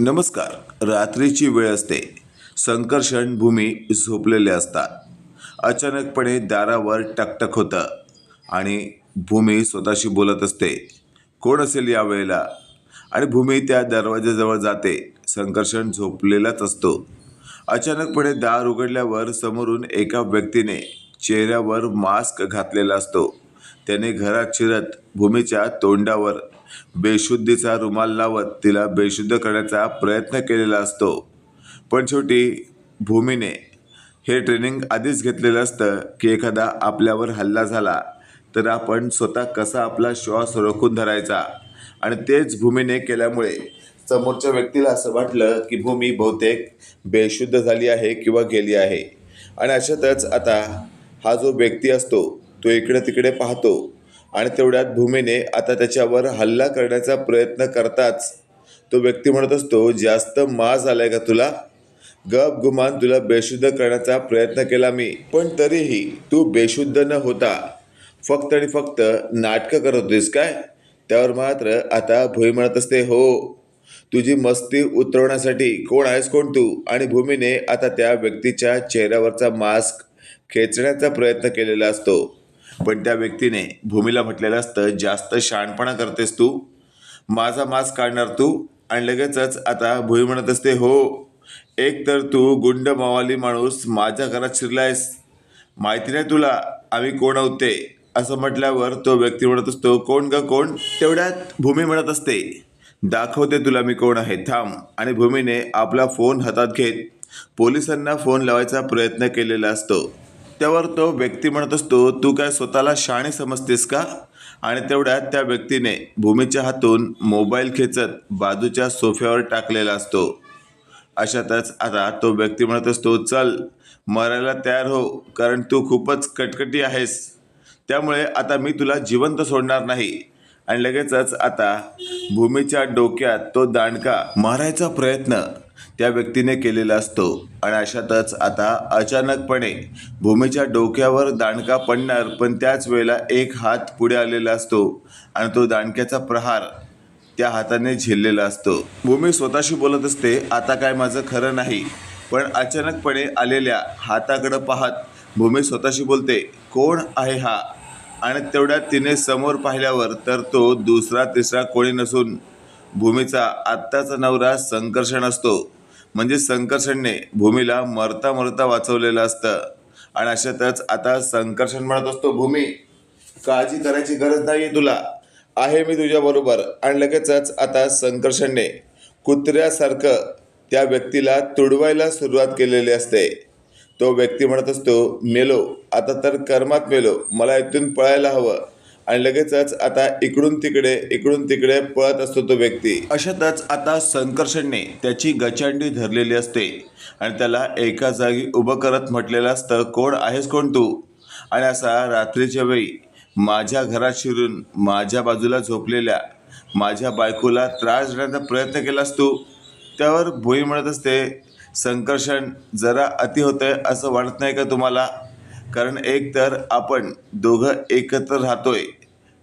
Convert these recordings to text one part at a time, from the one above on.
नमस्कार. रात्रीची वेळ असते. संकर्षण भूमी झोपलेले असतात. अचानकपणे दारावर टकटक होतं आणि भूमी स्वतःशी बोलत असते. कोण असेल या वेळेला? आणि भूमी त्या दरवाजाजवळ जाते. संकर्षण झोपलेलाच असतो. अचानकपणे दार उघडल्यावर समोरून एका व्यक्तीने चेहऱ्यावर मास्क घातलेला असतो. त्याने घरात शिरत भूमीच्या तोंडावर बेशुद्धीचा रुमाल लावत तिला बेशुद्ध करण्याचा प्रयत्न केलेला असतो. पण शेवटी भूमीने हे ट्रेनिंग आधीच घेतलेलं असतं की एखादा आपल्यावर हल्ला झाला तर आपण स्वतः कसा आपला श्वास रोखून धरायचा? आणि तेच भूमीने केल्यामुळे समोरच्या व्यक्तीला असं वाटलं की भूमी बहुतेक बेशुद्ध झाली आहे किंवा गेली आहे. आणि अशातच आता हा जो व्यक्ती असतो तो इकडे तिकडे पाहतो. आणि तेवढ्यात भूमीने आता त्याच्यावर हल्ला करण्याचा प्रयत्न करताच तो व्यक्ती म्हणत असतो जास्त माज आलाय का तुला? गप गुमान तुला बेशुद्ध करण्याचा प्रयत्न केला मी पण तरीही तू बेशुद्ध न होता फक्त आणि फक्त नाटकं करत होतीस काय? त्यावर मात्र आता भूमी म्हणत असते हो तुझी मस्ती उतरवण्यासाठी कोण आहेस कोण तू? आणि भूमीने आता त्या व्यक्तीच्या चेहऱ्यावरचा मास्क खेचण्याचा प्रयत्न केलेला असतो. पण त्या व्यक्तीने भूमीला म्हटलेलं असतं जास्त शहाणपणा करतेस तू. माझा मास्क काढणार तू. आणि लगेचच आता भूमी म्हणत असते हो एक तर तू गुंड मावाली माणूस माझ्या घरात शिरलायस. माहिती नाही तुला आम्ही कोण आहोत ते असं म्हटल्यावर तो व्यक्ती म्हणत असतो कोण ग कोण? तेवढ्यात भूमी म्हणत असते दाखवते तुला मी कोण आहे थांब. आणि भूमीने आपला फोन हातात घेत पोलिसांना फोन लावायचा प्रयत्न केलेला असतो. त्यावर तो व्यक्ती म्हणत असतो तू काय स्वतःला शाणे समजतेस का? आणि तेवढ्यात त्या व्यक्तीने भूमीच्या हातून मोबाईल खेचत बाजूच्या सोफ्यावर टाकलेला असतो. अशातच आता तो व्यक्ती म्हणत असतो चल मरायला तयार हो कारण तू खूपच कटकटी आहेस. त्यामुळे आता मी तुला जिवंत सोडणार नाही. आणि लगेचच आता भूमीच्या डोक्यात तो दांडका मारायचा प्रयत्न त्या व्यक्तीने केलेला असतो. आणि अशातच आता अचानकपणे भूमीच्या डोक्यावर दांडका पडणार पण त्याच वेळेला एक हात पुढे आलेला असतो आणि तो दांडक्याचा प्रहार त्या हाताने झेललेला असतो. भूमी स्वतःशी बोलत असते आता काय माझं खरं नाही. पण अचानकपणे आलेल्या हाताकडं पाहत भूमी स्वतःशी बोलते कोण आहे हा? आणि तेवढ्यात तिने समोर पाहिल्यावर तर तो दुसरा तिसरा कोणी नसून भूमीचा आत्ताचा नवरा संकर्षण असतो. म्हणजे संकर्षणने भूमीला मरता मरता वाचवलेलं असतं. आणि अशातच आता संकर्षण म्हणत असतो भूमी काळजी करायची गरज नाही आहे तुला. आहे मी तुझ्याबरोबर आणि लगेचच आता संकर्षणने कुत्र्यासारखं त्या व्यक्तीला तुडवायला सुरुवात केलेली असते. तो व्यक्ती म्हणत असतो मेलो आता तर कर्मात मेलो मला इथून पळायला हवं. आणि लगेचच आता इकडून तिकडे इकडून तिकडे पळत असतो तो व्यक्ती. अशातच आता संकर्षणने त्याची गचांडी धरलेली असते. आणि त्याला एका जागी उभं करत म्हटलेलं असतं कोण आहेस कोण तू? आणि असा रात्रीच्या वेळी माझ्या घरात शिरून माझ्या बाजूला झोपलेल्या माझ्या बायकोला त्रास देण्याचा प्रयत्न केलास तू? त्यावर भोई म्हणत असते. संकर्षण जरा अति होतंय असं वाटत नाही का तुम्हाला? कारण एक तर आपण दोघं एकत्र राहतोय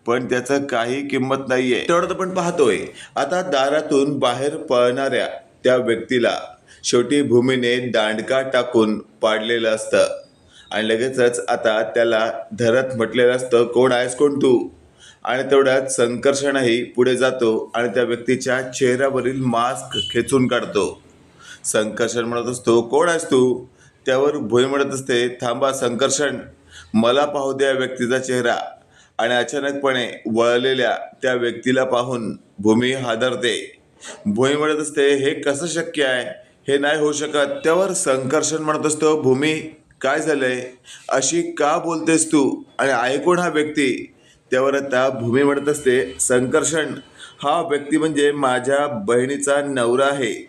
पण त्याचं काही किंमत नाही आहे तेवढं आपण पाहतोय. आता दारातून बाहेर पळणाऱ्या त्या व्यक्तीला शेवटी भूमीने दांडका टाकून पाडलेलं असतं. आणि लगेचच आता त्याला धरत म्हटलेलं असतं कोण आहेस? कोण तू? आणि तेवढ्यात संकर्षणही पुढे जातो आणि त्या व्यक्तीच्या चेहऱ्यावरील मास्क खेचून काढतो. संकर्षण म्हणत असतो कोण आहेस तू? त्यावर भुई म्हणत असते थांबा संकर्षण. मला पाहू द्या व्यक्तीचा चेहरा. आणि अचानकपणे वळलेल्या त्या व्यक्तीला पाहून भूमी हादरते. भोई म्हणत असते हे कसं शक्य आहे? हे नाही होऊ शकत. त्यावर संकर्षण म्हणत असतो भूमी काय झालंय? अशी का बोलतेस तू? आणि ऐकून हा व्यक्ती? त्यावर आता भूमी म्हणत असते संकर्षण. हा व्यक्ती म्हणजे माझ्या बहिणीचा नवरा आहे.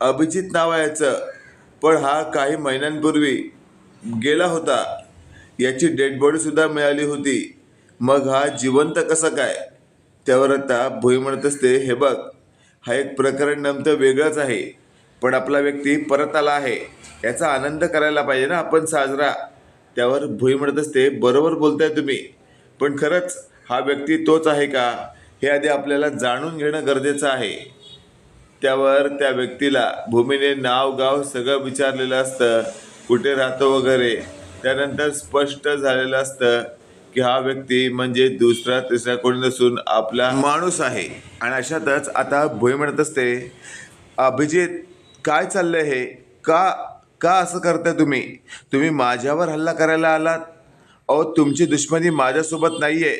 अभिजित नाव याचं. पण हा काही महिन्यांपूर्वी गेला होता. याची डेड बॉडीसुद्धा मिळाली होती. मग हा जिवंत कसा काय? त्यावर आता भुई म्हणत असते हे बघ हा एक प्रकरण नमतं वेगळंच आहे. पण आपला व्यक्ती परत आला आहे. याचा आनंद करायला पाहिजे ना आपण साजरा. त्यावर भुई म्हणत असते बरोबर बोलताय तुम्ही. पण खरंच हा व्यक्ती तोच आहे का? हे आधी आपल्याला जाणून घेणं गरजेचं आहे. त्यावर त्या व्यक्तीला भूमीने नाव गाव सगळं विचारलेलं असतं कुठे राहतो वगैरे. त्यानंतर स्पष्ट झालेलं असतं की हा व्यक्ती म्हणजे दुसरा तिसरा कोणी नसून आपला माणूस आहे. आणि अशातच आता भुई म्हणत असते अभिजित काय चाललंय हे? का का असं करताय तुम्ही? तुम्ही माझ्यावर हल्ला करायला आलात? अहो तुमची दुश्मनी माझ्यासोबत नाही आहे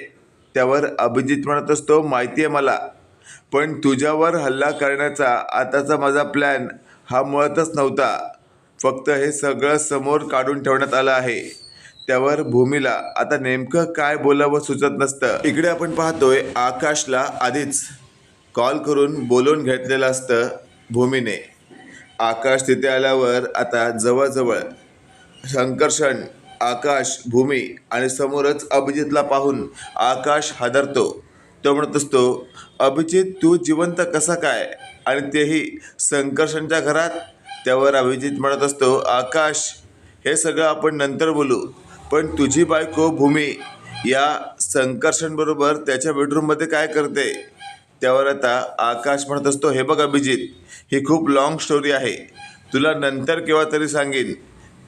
त्यावर अभिजित म्हणत असतो माहिती आहे मला. पण तुझ्यावर हल्ला करण्याचा आताचा माझा प्लॅन हा मुळातच नव्हता. फक्त हे सगळं समोर काढून ठेवण्यात आलं आहे. त्यावर भूमीला आता नेमकं काय बोलावं सुचत नसतं. इकडे आपण पाहतोय आकाशला आधीच कॉल करून बोलवून घेतलेलं असतं भूमीने. आकाश तिथे आल्यावर आता जवळजवळ संकर्षण आकाश भूमी आणि समोरच अभिजितला पाहून आकाश हादरतो. तो म्हणत असतो अभिजित तू जिवंत कसा काय? आणि तेही संकर्षणच्या घरात? त्यावर अभिजित म्हणत असतो आकाश हे सगळं आपण नंतर बोलू. पण तुझी बायको भूमी या संकर्षणबरोबर त्याच्या बेडरूममध्ये काय करते? त्यावर आता आकाश म्हणत असतो हे बघ अभिजित ही खूप लाँग स्टोरी आहे. तुला नंतर केव्हा तरी सांगेन.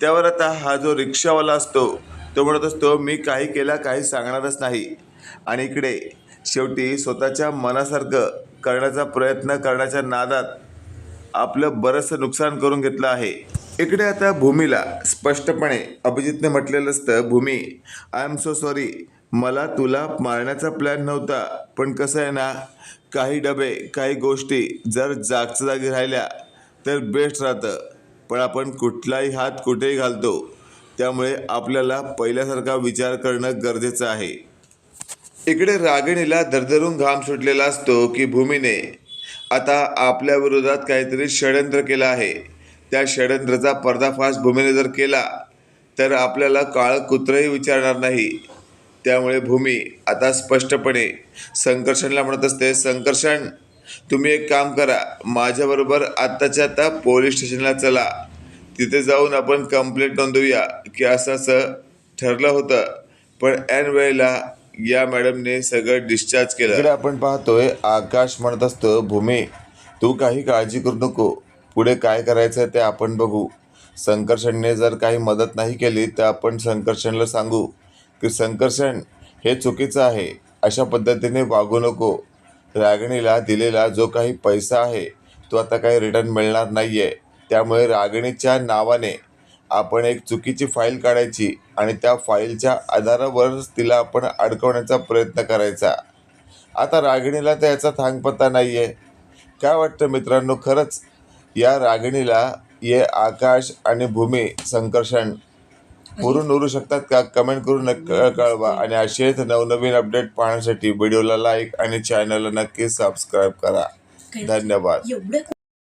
त्यावर आता हा जो रिक्षावाला असतो तो म्हणत असतो मी काही केला काही सांगणारच नाही. आणि इकडे शेवटी स्वतःच्या मनासारखं करण्याचा प्रयत्न करण्याच्या नादात आपलं बरंचसं नुकसान करून घेतलं आहे. इकडे आता भूमीला स्पष्टपणे अभिजितने म्हटलेलं असतं Bhumi I am so sorry मला तुला मारण्याचा प्लॅन नव्हता. पण कसं आहे ना काही डबे काही गोष्टी जर जागच्या जागी राहिल्या तर बेस्ट राहतं. पण आपण कुठलाही हात कुठेही घालतो. त्यामुळे आपल्याला पहिल्यासारखा विचार करणं गरजेचं आहे. इकडे रागिणीला दरदरून घाम सुटलेला असतो की भूमीने. आता आपल्या विरोधात काहीतरी षडयंत्र केलं आहे. त्या षडयंत्राचा पर्दाफाश भूमीने जर केला तर आपल्याला काळ कुत्रंही विचारणार नाही. त्यामुळे भूमी आता स्पष्टपणे संकर्षणला म्हणत असते संकर्षण तुम्ही एक काम करा. माझ्याबरोबर आत्ताच्या आता पोलीस स्टेशनला चला. तिथे जाऊन आपण कंप्लेंट नोंदवूया. की असं असं ठरलं होतं. पण ऐन वेळेला या मॅडमने सगळं डिस्चार्ज केलं. इकडे आपण पाहतोय आकाश म्हणत असतो भूमी तू काही काळजी करू नको. पुढे काय करायचं आहे ते आपण बघू. संकर्षणने जर काही मदत नाही केली तर आपण संकर्षणला सांगू की संकर्षण हे चुकीचं आहे. अशा पद्धतीने वागू नको. रागिणीला दिलेला जो काही पैसा आहे तो आता काही रिटर्न मिळणार नाही आहे त्यामुळे रागिणीच्या नावाने आपण एक चुकीची फाईल काढायची आणि त्या फाईलच्या आधारावरच तिला आपण अडकवण्याचा प्रयत्न करायचा. आता रागिणीला तर याचा थांगपत्ता नाही आहे काय वाटतं मित्रांनो? खरंच या रागिणीला ये आकाश आणि भूमी संकर्षण. पुरून उरू शकतात का? कमेंट करून नक्की कळवा आणि असेच नवनवीन अपडेट पाहण्यासाठी व्हिडिओला लाईक आणि चॅनलला नक्की सबस्क्राईब करा. धन्यवाद.